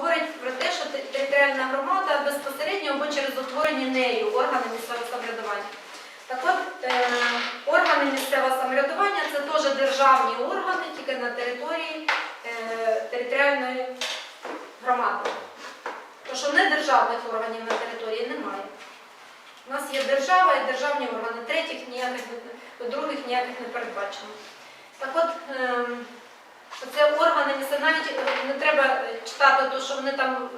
говорить про те, що територіальна громада безпосередньо або через утворені нею органи місцевого самоврядування. Так от, е, органи місцевого самоврядування це теж державні органи, тільки на території е, територіальної громади. Тому що не державних органів на території немає. У нас є держава і державні органи, третіх ніяких, других ніяких не передбачено. Так от, ем, це органи місцевого, навіть е, не треба е, читати те, що вони там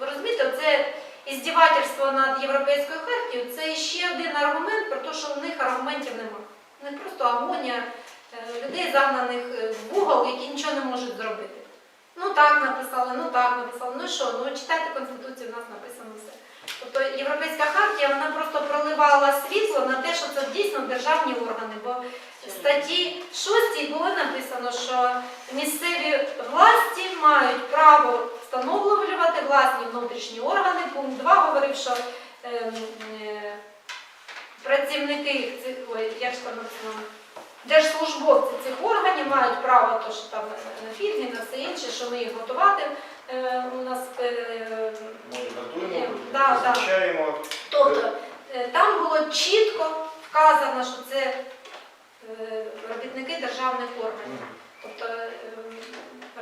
е, розумієте, це іздівательство над європейською хартією, це ще один аргумент про те, що в них аргументів немає. Них просто агонія людей, загнаних в угол, які нічого не можуть зробити. Ну так написали, ну так написали. Ну що, ну читайте Конституцію, в нас написано все. Тобто Європейська хартія вона просто проливала світло на те, що це дійсно державні органи. Бо в статті 6 було написано, що місцеві власті мають право встановлювати власні внутрішні органи. Пункт 2 говорив, що ем, е, працівники ой, як там написано, держслужбовці цих органів мають право, то що там е, на фільмі, на все інше, що ми їх готувати. е, У нас е, Ми готуємо, Да, да. Тобто е, там було чітко вказано, що це е, робітники державних органів, тобто е,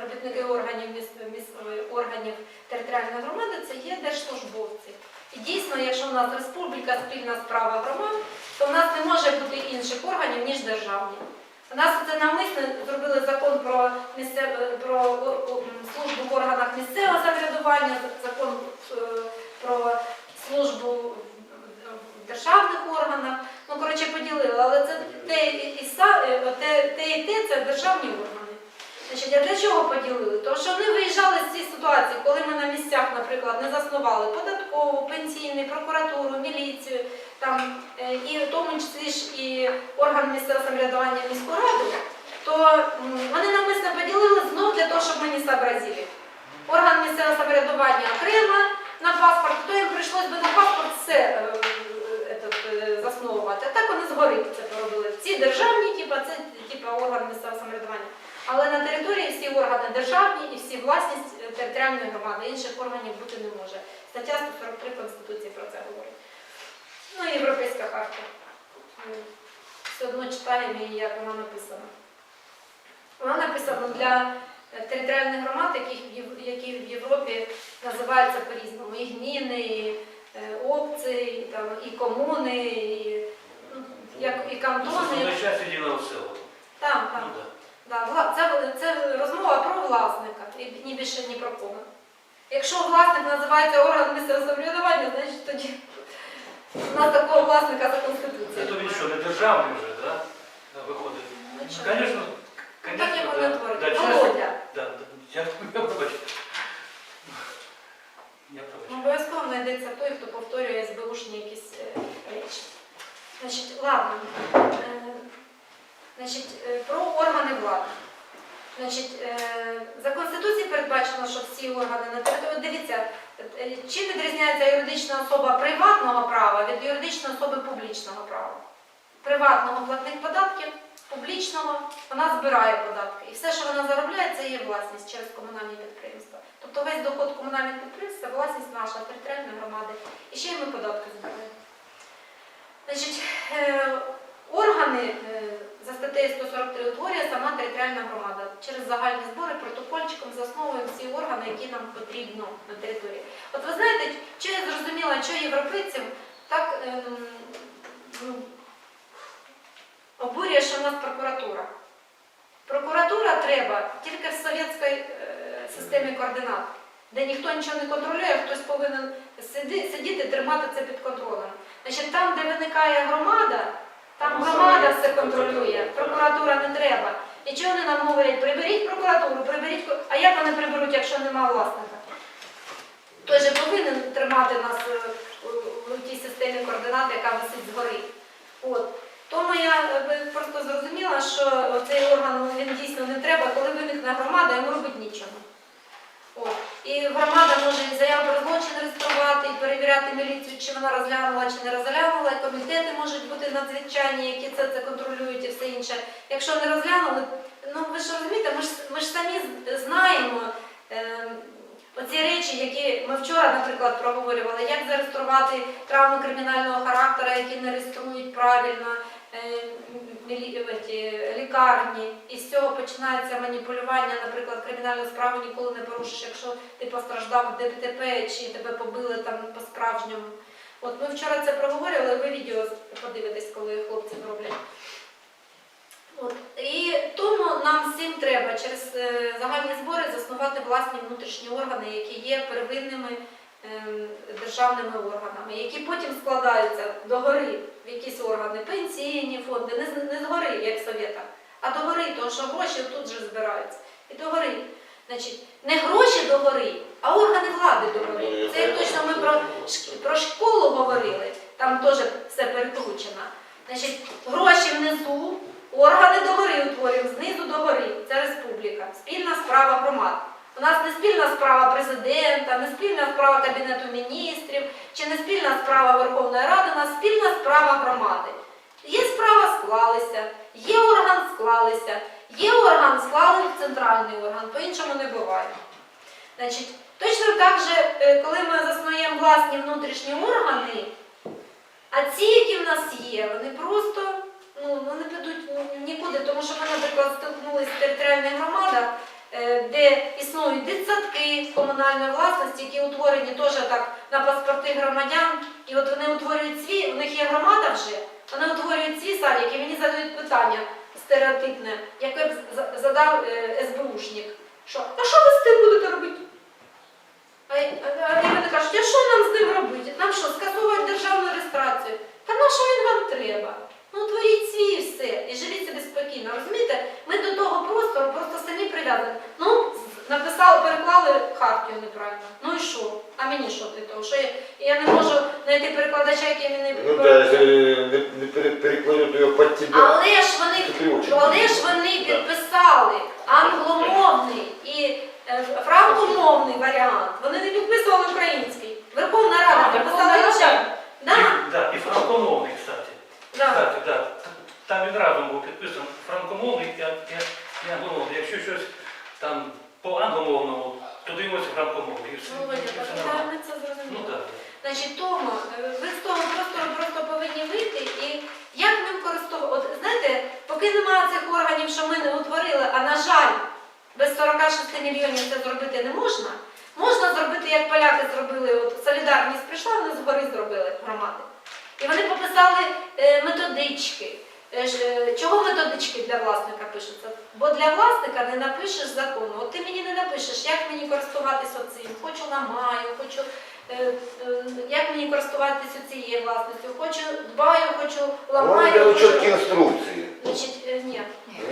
робітники органів міс- органів територіальної громади це є держслужбовці. І дійсно, якщо в нас республіка спільна справа громад, то в нас не може бути інших органів, ніж державні. У нас це навмисно зробили закон про, місцев... про службу в органах місцевого самоврядування, закон е, про службу в державних органах. Ну, коротше, поділили, але це те і, е, те, те і те це державні органи. Значить, а для чого поділили? Тому що вони виїжджали з цієї ситуації, коли ми на місцях, наприклад, не заснували податкову, пенсійний, прокуратуру, міліцію, там, е, і в тому числі ж і орган місцевого самоврядування міську раду, то вони навмисно поділили знов для того, щоб ми не сообразили. Орган місцевого самоврядування окремо на паспорт, то їм прийшлось би на паспорт все е, е. А так вони згори це поробили. Ці державні, типа, це типа орган місцевого самоврядування. Але на території всі органи державні і всі власність е, територіальної громади. Інших органів бути не може. Стаття 143 Конституції про це говорить. Ну і Європейська харта. М, Все одно читаємо її, як вона написана. Вона написана для е, територіальних громад, які в Європі називаються по-різному. І гміни, і е, опції, і, там, і комуни, і, ну, як, і кантони. На час єдиного села. Там, Ну там. да. Да, це, це розмова про власника, і ні більше, ні про кого. Якщо власник називається орган місцевого самоврядування, значить тоді у нас такого власника за Це тобі що, не державний вже, да? Да, виходить. Ну, чого? Конечно, Так як вони Да, творять. Володя, я, я пробачу. Я ну, пробачу. Обов'язково знайдеться той, хто повторює СБУшні якісь е, речі. Значить, ладно. Е, значить, е, про органи влади. Значить, за Конституцією передбачено, що всі органи на території. Дивіться, чим відрізняється юридична особа приватного права від юридичної особи публічного права. Приватного платник податків, публічного вона збирає податки. І все, що вона заробляє, це є власність через комунальні підприємства. Тобто весь доход комунальних підприємств це власність наша територіальної громади. І ще й ми податки збираємо. Е, органи е, за статтею 143 утворює сама територіальна громада. Через загальні збори протокольчиком засновуємо всі органи, які нам потрібно на території. От ви знаєте, що я зрозуміла, що європейців так ем, ну, обурює, що в нас прокуратура. Прокуратура треба тільки в совєтській е, системі координат, де ніхто нічого не контролює, хтось повинен сидіти, тримати це під контролем. Значить, там, де виникає громада, там громада все контролює, прокуратура не треба. І чого вони нам говорять, приберіть прокуратуру, приберіть. А як вони приберуть, якщо нема власника? Той же повинен тримати нас е, у- у тій системі координат, яка висить згори. От. Тому я е, просто зрозуміла, що цей орган ну, він дійсно не треба, коли виникне громада, йому робить нічого. От. І громада може і заяву про злочин реєструвати, і перевіряти міліцію, чи вона розглянула, чи не розглянула, і комітети можуть бути надзвичайні, які це, це контролюють і все інше. Якщо не розглянули, ну ви ж розумієте, ми ж, ми ж самі знаємо е, оці ми вчора, наприклад, проговорювали, як зареєструвати травми кримінального характеру, які не реєструють правильно е, ті, лікарні. І з цього починається маніпулювання, наприклад, кримінальну справу ніколи не порушиш, якщо ти постраждав в ДТП чи тебе побили там по-справжньому. От ми вчора це проговорювали, ви відео подивитесь, коли хлопці роблять. От. І тому нам всім треба через е, загальні збори заснувати власні внутрішні органи, які є первинними державними органами, які потім складаються догори в якісь органи, пенсійні фонди, не, з- не згори, як в Совєтах, а догори, тому що гроші тут же збираються. І догори. Значить, не гроші догори, а органи влади догори. Це як точно ми про, про школу говорили, там теж все перекручено. Значить, гроші внизу, органи догори утворюємо, знизу догори. Це республіка. Спільна справа громад. У нас не спільна справа президента, не спільна справа Кабінету міністрів, чи не спільна справа Верховної Ради, у нас спільна справа громади. Є справа склалися, є орган склалися, є орган склали центральний орган, по-іншому не буває. Точно так же, е, коли ми заснуємо власні внутрішні органи, а ці, які в нас є, вони просто ну, ну, не підуть нікуди, тому що ми, наприклад, стикнулися з територіальних громадах, де існують дитсадки комунальної власності, які утворені теж так на паспорти громадян, і от вони утворюють свій, у них є громада вже, вони утворюють свій садик, і мені задають питання стереотипне, яке б задав е, СБУшник. Що, а що ви з тим будете робити? А, а, вони кажуть, а що нам з ним робити? Нам що, скасовувати державну реєстрацію? Та на що він вам треба? Ну, творіть свій і все, і живіть собі спокійно. Розумієте? Ми до того простору просто самі прив'язані. Ну, написали, переклали хартію неправильно. Ну і що? А мені що від того? Що я, я не можу знайти перекладача, який мені Ну да, если не, не пере- перекладет ее под тебя. але ж вони, але ж вони підписали англомовний і е, франкомовний варіант. Вони не підписували український. Верховна Рада А, підписала Верховна. Да, І, да, і франкомовний, кстати. Да. Кстати, да. Там він разом був підписаний франкомовний і, і, англомовний. Якщо щось там по англомовному, то дивимося франкомовний. І все, Володя, і все нормально. ми це Ну зрозуміли. так. Значить, тому е, ви з того простору просто повинні вийти і як ним користуватися. От знаєте, поки немає цих органів, що ми не утворили, а на жаль, без 46 мільйонів це зробити не можна. Можна зробити, як поляки зробили, от солідарність прийшла, вони згори зробили громади. І вони пописали е, методички. Е, е, Чого методички для власника пишуться? Бо для власника не напишеш закону. От ти мені не напишеш, як мені користуватися цим. Хочу ламаю, хочу як мені користуватися цією власністю. Хочу дбаю, хочу ламаю. хочу- четкие инструкции. Значить, ні.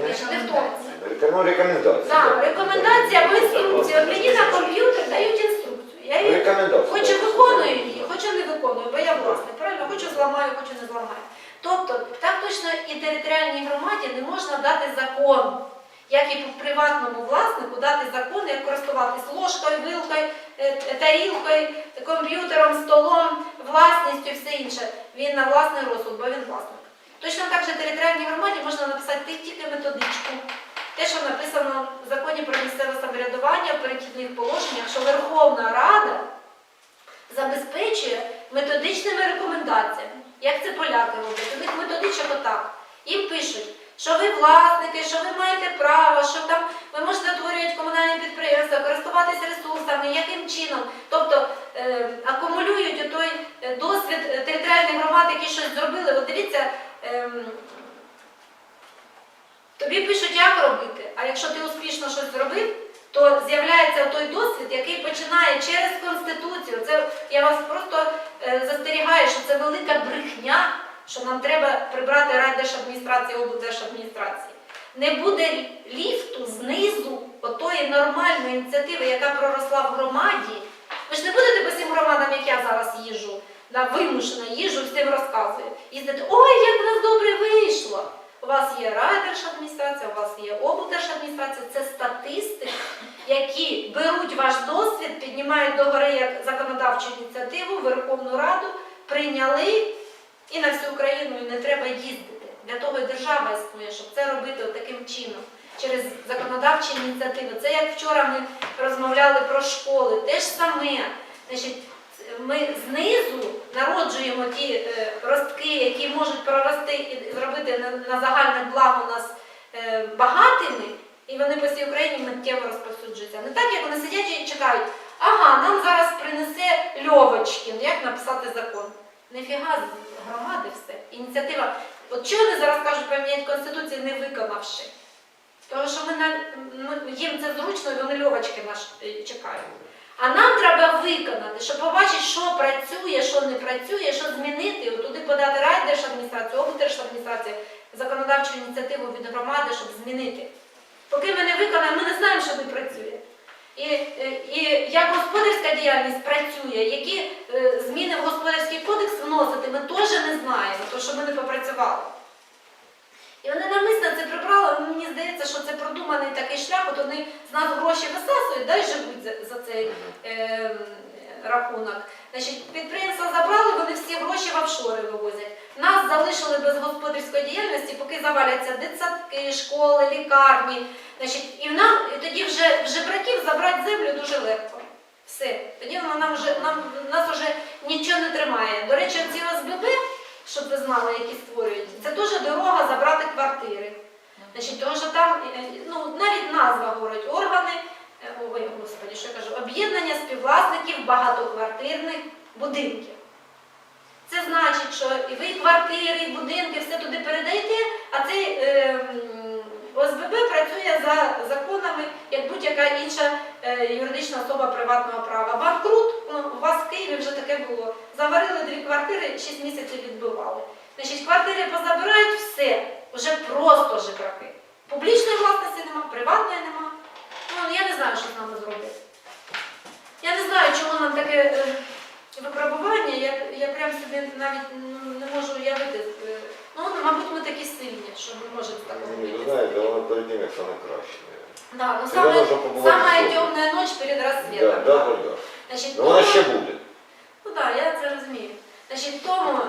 Значить, не в тому. Рекомендации. Так, рекомендація або інструкція. От мені на комп'ютер дають інструкцію. Я її Рекомендации. Хочу виконую її, хочу не виконую, бо я власник. Правильно, хочу зламаю, хочу не зламаю. Тобто, так точно і територіальній громаді не можна дати закон, як і приватному власнику дати закон, як користуватись ложкою, вилкою, е, тарілкою, комп'ютером, столом, власністю все інше. Він на власний розсуд, бо він власник. Точно так же територіальній громаді можна написати тільки методичку. Те, що написано в законі про місцеве самоврядування в перехідних положеннях, що Верховна Рада забезпечує методичними рекомендаціями. Як це поляки роблять? У них методичок отак. Їм пишуть, що ви власники, що ви маєте право, що там ви можете створювати комунальні підприємства, користуватися ресурсами, яким чином. Тобто е, акумулюють той е, досвід е, територіальних громад, які щось зробили. От дивіться. ем, Тобі пишуть, робити, а якщо ти успішно щось зробив, то з'являється той досвід, який починає через Конституцію. Це я вас просто е, застерігаю, що це велика брехня, що нам треба прибрати райдержадміністрації, облдержадміністрації. Не буде ліфту знизу отої нормальної ініціативи, яка проросла в громаді. Ви ж не будете по всім громадам, як я зараз їжу, да, вимушена їжу, всім розказую. Їздити, ой, як в нас добре вийшло. У вас є райдержадміністрація, у вас є облдержадміністрація. Це статисти, які беруть ваш досвід, піднімають до гори як законодавчу ініціативу, Верховну Раду, прийняли і на всю Україну і не треба їздити. Для того і держава існує, щоб це робити таким чином. Через законодавчі ініціативи. Це як вчора ми розмовляли про школи. Те ж саме Значить, ми знизу народжуємо ті е, ростки, які можуть прорости і зробити на, загальне благо нас е, багатими, і вони по всій Україні миттєво розповсюджуються. Не так, як вони сидять і чекають, ага, нам зараз принесе Льовочкін, як написати закон. Нефіга громади все. Ініціатива. От чого вони зараз кажуть поміняти Конституцію, не виконавши? Тому що їм це зручно, і вони Льовочки е, чекають. А нам треба виконати, щоб побачити, що працює, що не працює, що змінити, от туди подати райдержадміністрацію, облдержадміністрацію, законодавчу ініціативу від громади, щоб змінити. Поки ми не виконаємо, ми не знаємо, що не працює. І, і як господарська діяльність працює, які е, зміни в господарський кодекс вносити, ми теж не знаємо, тому що ми не попрацювали. І вони намисно це прибрали, мені здається, що це продуманий такий шлях, от вони з нас гроші висасують, дай живуть за, за цей е, рахунок. Значить, підприємства забрали, вони всі гроші в офшори вивозять. Нас залишили без господарської діяльності, поки заваляться дитсадки, школи, лікарні. Значить, і нам і тоді вже в жебраків забрати землю дуже легко. Все. Тоді воно нам вже нам нас вже нічого не тримає. До речі, ці ОСББ, щоб ви знали, які створюють, це дуже дорога забрати квартири. Значить, тому що там е, ну, навіть назва говорить органи, е, ой, господі, що я кажу, об'єднання співвласників багатоквартирних будинків. Це значить, що і ви квартири, і будинки, все туди передаєте, а цей е, м, ОСББ працює за законами, як будь-яка інша е, юридична особа приватного права. Банкрут, ну, у вас в Києві вже таке було. Заварили дві квартири, 6 місяців відбивали. Значить, квартири позабирають все, вже просто жебраки. Публічної власності нема, приватної нема. Ну, я не знаю, що з нами зроблять. Я не знаю, чому нам таке е, випробування, я, я прям собі навіть ну, не можу уявити. Е, Ну, мабуть, ми такі сильні, що ми можемо з такого Ну, Ви вийти. знаєте, воно перед тим, як саме краще. Да, ну, можна побувати самая темная ночь перед Да, рассветом. да, да, да. Значить, Ну, тому- ще буде. Ну так, я це розумію. Значить, тому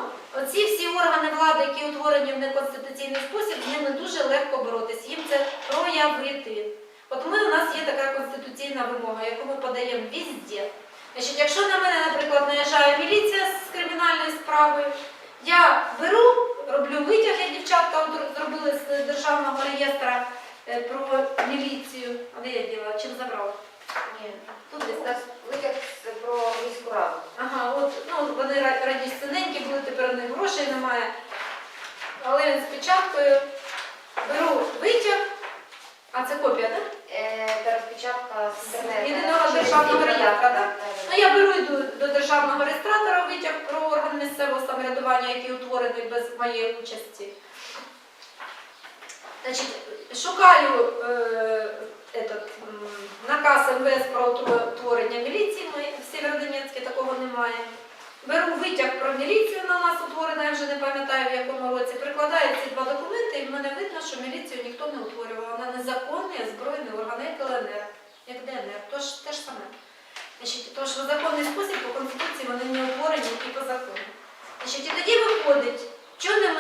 оці всі органи влади, які утворені в неконституційний спосіб, з ними дуже легко боротися. Їм це проявити. От ми, у нас є така конституційна вимога, яку ми подаємо везде. Значить, якщо на мене, наприклад, наїжджає міліція з кримінальною справою, я беру, роблю витяг, як дівчатка зробили з державного реєстра е, про міліцію. А де я діла? Чим забрала? Ні, Тут десь. так. витяг про міську раду. Ага, от ну вони раді раніше синенькі були, тепер у них грошей немає. Але він з печаткою беру витяг, а це копія, так? Е, Та розпечатка з інтернету. Єдиного державного реєстра, так? Ну я беру йду до державного реєстратора витяг про орган місцевого самоврядування, який утворений без моєї участі. Значить, шукаю е, этот, наказ МВС про утворення міліції. В Сєвєродонецьку такого немає. Беру витяг про міліцію на нас утворена, я вже не пам'ятаю в якому році. Прикладаю ці два документи, і в мене видно, що міліцію ніхто не утворював. Вона незаконний збройний орган, як ЛНР, як ДНР. Тож те ж саме. Значить, тому в законний спосіб по Конституції вони не утворені і по закону. Значить, і тоді виходить, чого не,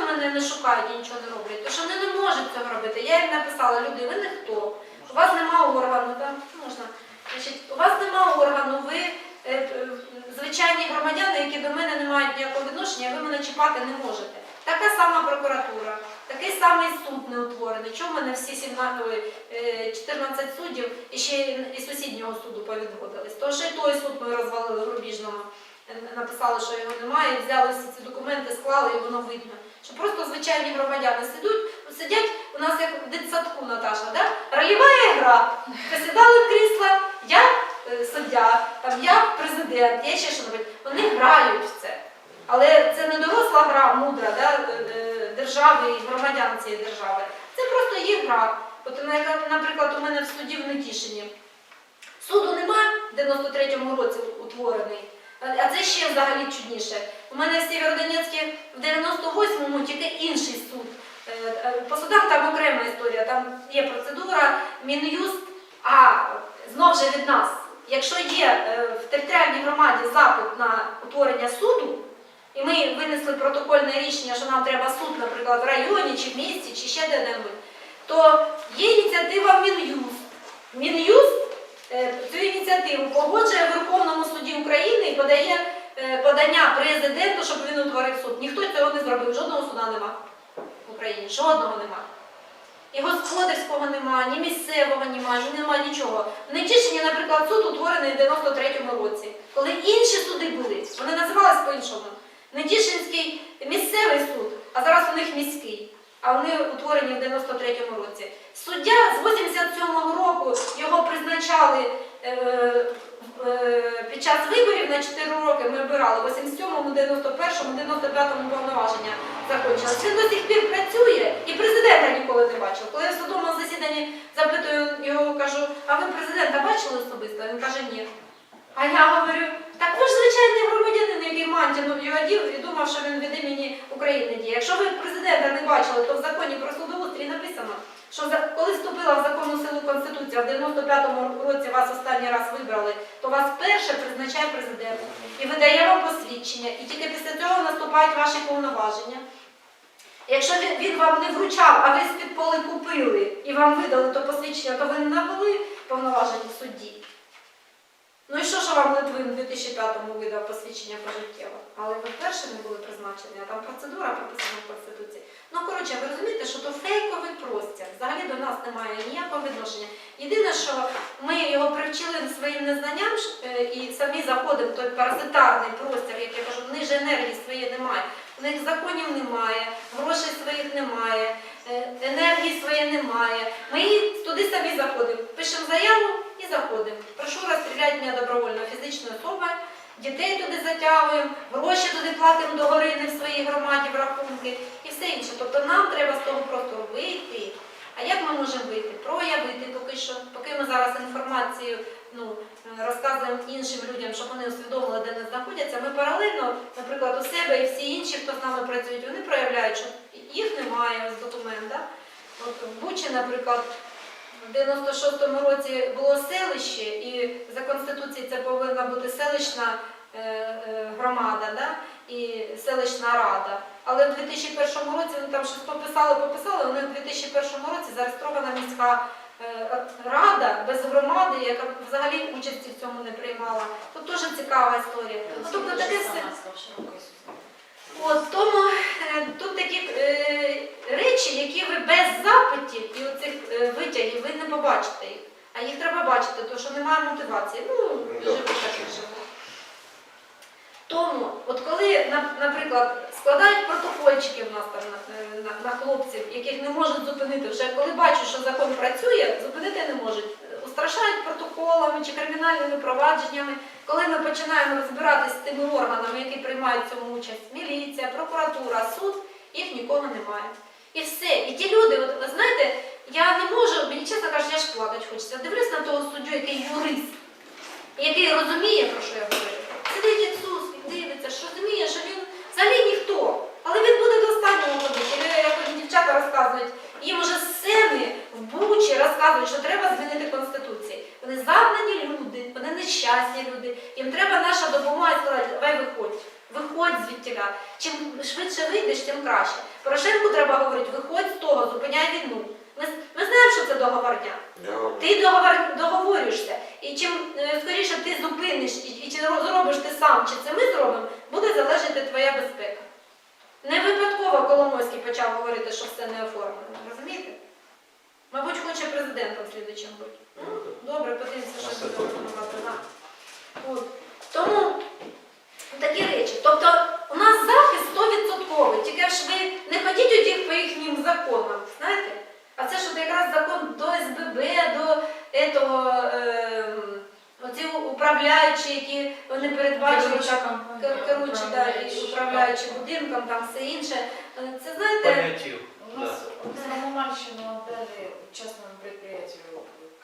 мене не шукають і нічого не роблять? Тому що вони не можуть цього робити. Я їм написала, люди, ви ніхто, у вас нема органу, там можна. Значить, у вас нема органу, ви е, е, звичайні громадяни, які до мене не мають ніякого відношення, ви мене чіпати не можете. Така сама прокуратура, такий самий суд не утворений. Чому мене всі 17, ой, е, 14 суддів і ще і сусіднього суду повідводились? Що і той суд ми розвалили в Рубіжному, е, написали, що його немає, взяли всі ці документи, склали, і воно видно. Що просто звичайні громадяни сидуть, сидять у нас як в дитсадку Наташа, да? рольова гра. Присідали в крісла, я е, суддя, там я президент, я ще що робить. Вони грають в це. Але це не доросла гра мудра да, е, е, держави і громадян цієї держави. Це просто є гра. От, наприклад, у мене в суді в Нетішині. Суду немає в 93-му році утворений. А це ще взагалі чудніше. У мене в Сєвєродонецьку в 98-му тільки інший суд. Е, е, По судам там окрема історія, там є процедура, Мін'юст, а знов же від нас. Якщо є е, в територіальній громаді запит на утворення суду, і ми винесли протокольне рішення, що нам треба суд, наприклад, в районі чи в місті, чи ще де-небудь, то є ініціатива Мін'юст. Мін'юст е, цю ініціативу ініціативу погоджує в Верховному суді України і подає е, подання президенту, щоб він утворив суд. Ніхто цього не зробив, жодного суда нема в Україні, жодного нема. І господарського нема, ні місцевого нема, нема нічого. Нетішині, наприклад, суд утворений в 93-му році, коли інші суди були, вони називались по-іншому. Нетішинський місцевий суд, а зараз у них міський. А вони утворені в 93-му році. Суддя з 87-го року його призначали е, під час виборів на 4 роки. Ми обирали в 87-му, 91-му, 95-му повноваження закінчилось. Він до сих пір працює і президента ніколи не бачив. Коли я в судовому засіданні запитую його, кажу, а ви президента бачили особисто? Він каже, ні. А я говорю, так ви ж звичайний громадянин, який мантію його одів і думав, що він від імені України діє. Якщо ви президента не бачили, то в законі про судоустрій написано, що коли вступила в законну силу Конституція, в 95-му році вас останній раз вибрали, то вас перше призначає президент і видає вам посвідчення, і тільки після цього наступають ваші повноваження. Якщо він, вам не вручав, а ви з-під поли купили і вам видали то посвідчення, то ви не набули повноважень в суді. Ну і що, що вам Литвин у 2005-му видав посвідчення пожиттєво? Але ви перші не були призначені, а там процедура прописана в Конституції. Ну, коротше, ви розумієте, що то фейковий простір. Взагалі до нас немає ніякого відношення. Єдине, що ми його привчили своїм незнанням е, і самі заходимо в той паразитарний простір, як я кажу, в них же енергії своєї немає. У них законів немає, грошей своїх немає, е, енергії своєї немає. Ми туди самі заходимо. Пишемо заяву і заходимо. Прошу розстріляти мене добровольно фізичної особи, дітей туди затягуємо, гроші туди платимо до гори не в своїй громаді в рахунки і все інше. Тобто нам треба з того простору вийти. А як ми можемо вийти? Проявити поки що, поки ми зараз інформацію ну, розказуємо іншим людям, щоб вони усвідомили, де вони знаходяться. Ми паралельно, наприклад, у себе і всі інші, хто з нами працюють, вони проявляють, що їх немає ось документ. Да? От в Бучі, наприклад, в 96-му році було селище, і за конституцією це повинна бути селищна е, е, громада да? і селищна рада. Але в 2001 році вони там щось пописали, пописали, вони в 2001 році зареєстрована міська е, рада без громади, яка взагалі участі в цьому не приймала. Тут теж цікава історія. Ну, тобто таке все. От тому е, тут такі е, речі, які ви без запитів і оцих е, витягів ви не побачите їх. А їх треба бачити, тому що немає мотивації. Ну, живу так і живу. Тому, от коли, наприклад, складають протокольчики в нас там на, на, на хлопців, яких не можуть зупинити, вже коли бачать, що закон працює, зупинити не можуть. Устрашають протоколами чи кримінальними провадженнями. Коли ми починаємо розбиратися з тими органами, які приймають цьому участь, міліція, прокуратура, суд, їх нікого немає. І все. І ті люди, от ви знаєте, я не можу, мені чесно кажуть, я ж плакати хочеться. Дивлюсь на того суддю, який юрист, який розуміє, про що я говорю. Сидить Ісус, він дивиться, що розуміє, що він взагалі ніхто. Але він буде до останнього ходити. І Як от дівчата розказують, їм уже з сцени в Бучі розказують, що треба змінити Конституцію. Вони загнані люди, вони нещасні люди. Їм треба наша допомога і сказати, давай виходь. Виходь звідтіля. Чим швидше вийдеш, тим краще. Порошенку треба говорити, виходь з того, зупиняй війну. Ми, ми знаємо, що це договорня. Я говорю, Ти договор, договорюєшся. І чим е, скоріше ти зупиниш, і, і чи ро- зробиш ти сам, чи це ми зробимо, буде залежати твоя безпека. Не випадково Коломойський почав говорити, що все не оформлено. Розумієте? Мабуть, хоче президентом слідчим бути. Ну, добре, подивимося, що буде пропонувати. От. Тому такі речі. Тобто у нас захист 100%, тільки ж ви не ходіть у тих по їхнім законам, знаєте? А це ж якраз закон до СББ, до этого, е, оці управляючі, які вони кер- керуючі да, і управляючі будинком, там все інше. Це знаєте, Понятів. У нас Самомальщину отдали частному предприятию,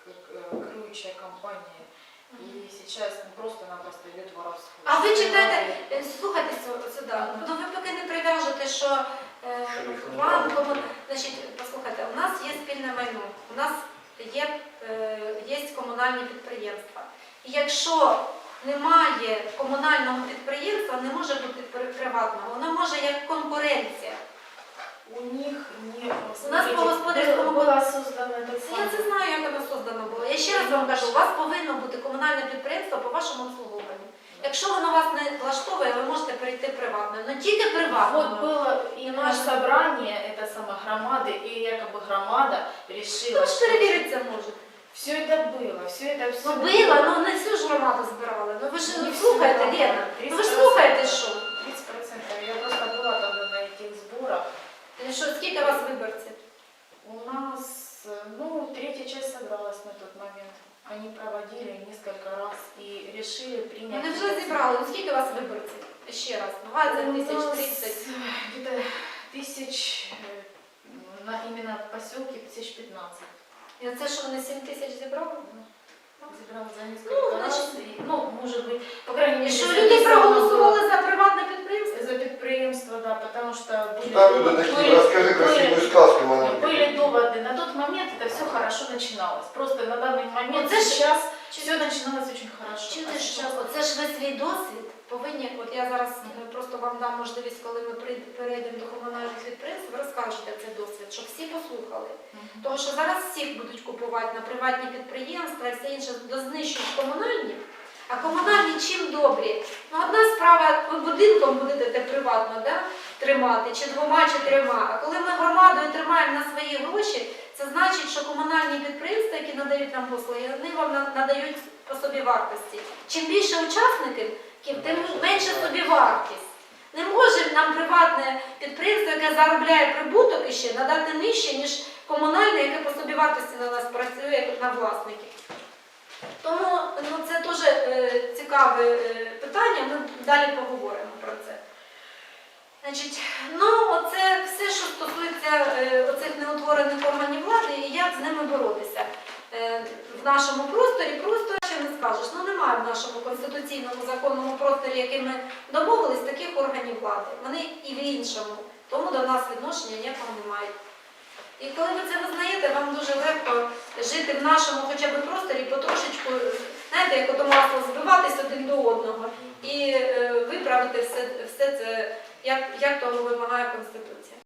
как крючая компания. И сейчас ну, просто-напросто идет воровство. А ви читаєте, е, слухайте сю- сюди, ну ви поки не прив'яжете, що е, Що їх не вам, кому- значить, послухайте, у нас є спільне майно, у нас є, е, є комунальні підприємства. І якщо немає комунального підприємства, не може бути при- приватного, воно може як конкуренція. У них не... У нас по господарському была создана эта Це я це знаю, як воно создано було. Я ще раз вам кажу, у вас повинно бути комунальне комунальне підприємство по вашому обслуговуванню. Якщо воно вас не влаштовує, ви можете перейти приватно. Ну тільки приватно. Вот было именно собрание, это самой громады, и якобы громада решила, Ви ж перевірити це можете. все это было, все это все Ну було, ну не всю ж громаду збирали. Ну ви ж ну, слухаєте, Лена. Сейчас все начиналось очень хорошо. Чи А що? Оце ж ви свій досвід повинні, от я зараз е, просто вам дам можливість, коли ми перейдемо до комунальних підприємств, ви розкажете цей досвід, щоб всі послухали. Мгм. Тому що зараз всіх будуть купувати на приватні підприємства і все інше дознищують комунальні. А комунальні чим добрі? Ну, одна справа, ви будинком будете те приватно да, тримати, чи двома, чи трьома. А коли ми громадою тримаємо на свої гроші, це значить, що комунальні підприємства, які надають нам послуги, вони вам надають по собі вартості. Чим більше учасників, тим менше собі вартість. Не може нам приватне підприємство, яке заробляє прибуток іще, надати нижче, ніж комунальне, яке по собі вартості на нас працює як на власників. Тому ну, це дуже е, цікаве е, питання, ми далі поговоримо про це. Значить, ну оце все, що стосується е, оцих неутворених органів влади і як з ними боротися. Е, в нашому просторі просто ще не скажеш. Ну немає в нашому конституційному законному просторі, який ми домовились, таких органів влади. Вони і в іншому, тому до нас відношення ніякого не мають. І коли ви це визнаєте, вам дуже легко жити в нашому хоча б просторі потрошечку, знаєте, як ото масло збиватись один до одного і е, виправити все, все це, як, як того вимагає Конституція.